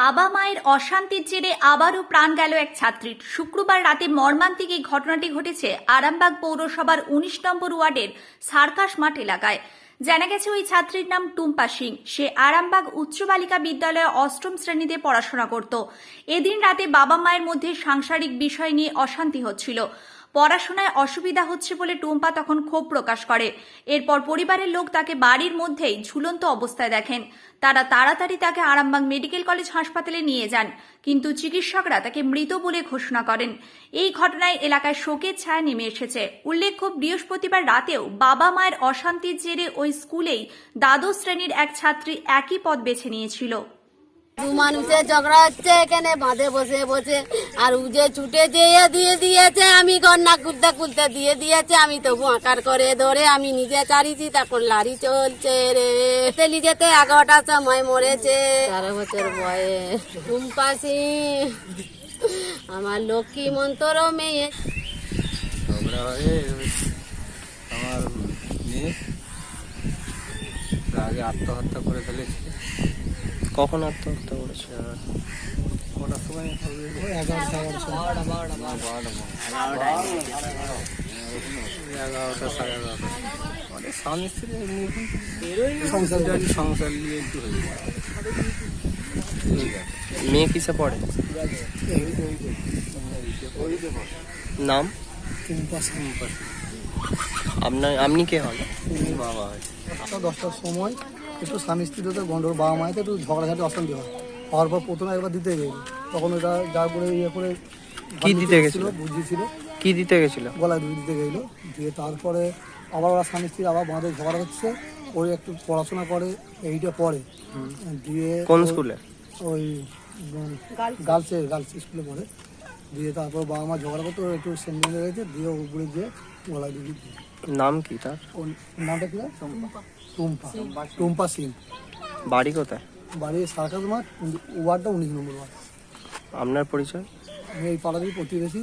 বাবা মায়ের অশান্তির জেরে আবারও প্রাণ গেল এক ছাত্রীর। শুক্রবার রাতে মর্মান্তিক এই ঘটনাটি ঘটেছে আরামবাগ পৌরসভার উনিশ নম্বর ওয়ার্ডের সার্কাস মাঠ এলাকায়। জানা গেছে ওই ছাত্রীর নাম টুম্পা সিং। সে আরামবাগ উচ্চ বালিকা বিদ্যালয়ে অষ্টম শ্রেণীতে পড়াশোনা করত। এদিন রাতে বাবা মায়ের মধ্যে সাংসারিক বিষয় নিয়ে অশান্তি হচ্ছিল। পড়াশোনায় অসুবিধা হচ্ছে বলে টুম্পা তখন ক্ষোভ প্রকাশ করে। এরপর পরিবারের লোক তাকে বাড়ির মধ্যেই ঝুলন্ত অবস্থায় দেখেন। তারা তাড়াতাড়ি তাকে আরামবাগ মেডিকেল কলেজ হাসপাতালে নিয়ে যান, কিন্তু চিকিৎসকরা তাকে মৃত বলে ঘোষণা করেন। এই ঘটনায় এলাকায় শোকের ছায়া নেমে এসেছে। উল্লেখ্য, বৃহস্পতিবার রাতেও বাবা মায়ের অশান্তির জেরে ওই স্কুলেই দ্বাদশ শ্রেণির এক ছাত্রী একই পথ বেছে নিয়েছিল। দু মানুষের ঝগড়া হচ্ছে, এখানে বাঁধে, বসে বসে। আর যে ছুটে যেয়ে দিয়ে দিয়েছে, আমি গন্না কুলতে কুলতে দিয়ে দিয়েছে, আমি তবু আঁকার করে ধরে আমি নিজে চারিছি তখন লারি চলছে রে। তেলি যেতে এগারোটার সময় মরেছে। তেরো বছর বয়স। টুম্পাসি আমার লক্ষ্মী মন্তর মেয়ে। আমার মেয়ে আগে আত্মহত্যা করে ফেলেছে। কখন আত্মহত্যা করেছে? এগারোটা এগারোটা সাড়ে এগারোটা সংসার নিয়ে একটু মেয়ে কিসে পড়ে। নাম? আপনার আপনি কে হন? বাবা হয় দশটার সময়। একটু স্বামী স্ত্রীতে গন্ডগোল বাবা মায়েতে একটু ঝগড়াঝাটি অশান্তি হয়। হওয়ার পর প্রথমে একবার দিতে গেল তখন ওটা যা করে ইয়ে করে কি দিতে গেছিল? বুঝিয়েছিল কি দিতে গেছিল? গলায় দুধ দিতে গেলো দিয়ে তারপরে আবার ওরা স্বামী স্ত্রী আবার বাঁধে ঝগড়া হচ্ছে। ওই একটু পড়াশোনা করে এইটা পড়ে। দিয়ে কোন স্কুলে? ওই গার্লসের গার্লস স্কুলে পড়ে। দিয়ে তারপর বাবা মা ঝগড়া করতো ও একটু সেন্ডেল রয়েছে দিয়ে উপরে দিয়ে গলায় দিয়ে দিয়ে নাম কি তার? ওর নামটা কি টুম্পা। টুম্পা। সিং বাড়ি কোথায়? বাড়ি সার্কাস মাঠ ওয়ার্ডটা উনিশ নম্বর ওয়ার্ড। আপনার পরিচয়? আমি এই পাড়াতেই প্রতিবেশী।